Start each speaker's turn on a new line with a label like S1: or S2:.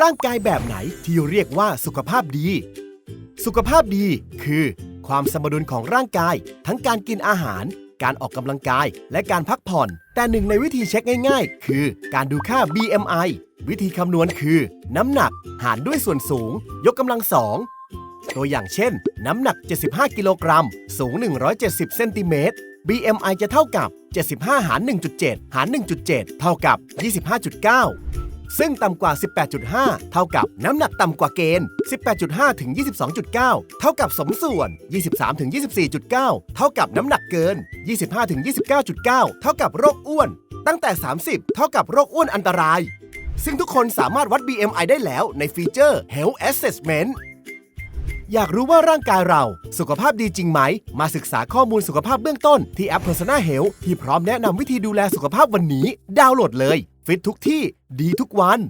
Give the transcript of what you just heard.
S1: ร่างกายแบบไหนที่เรียกว่าสุขภาพดี สุขภาพดีคือ ความสมดุลของร่างกาย ทั้งการกินอาหาร การออกกำลังกาย และการพักผ่อน แต่หนึ่งในวิธีเช็คง่าย ๆ คือการดูค่า BMI วิธีคำนวณคือ น้ำหนักหารด้วยส่วนสูง ยกกำลังสองตัวอย่างเช่น น้ำหนัก 75 กิโลกรัม สูง 170 เซนติเมตร BMI จะเท่ากับ 75 หาร 1.7 หาร 1.7 เท่ากับ 25.9 ซึ่งต่ำกว่า 18.5 เท่ากับน้ำหนักต่ำกว่าเกณฑ์ 18.5 ถึง 22.9 เท่ากับสมส่วน 23 ถึง 24.9 เท่ากับน้ำหนักเกิน 25 ถึง 29.9 เท่ากับโรคอ้วน ตั้งแต่ 30 เท่ากับโรคอ้วนอันตราย ซึ่งทุกคนสามารถวัด BMI ได้แล้วในฟีเจอร์ Health Assessment อยากรู้ว่าร่างกายเราสุขภาพดีจริงไหม มาศึกษาข้อมูลสุขภาพเบื้องต้นที่แอป Persona Health ที่พร้อมแนะนำวิธีดูแลสุขภาพวันนี้ ดาวน์โหลดเลย ฟิตทุกที่ดีทุกวัน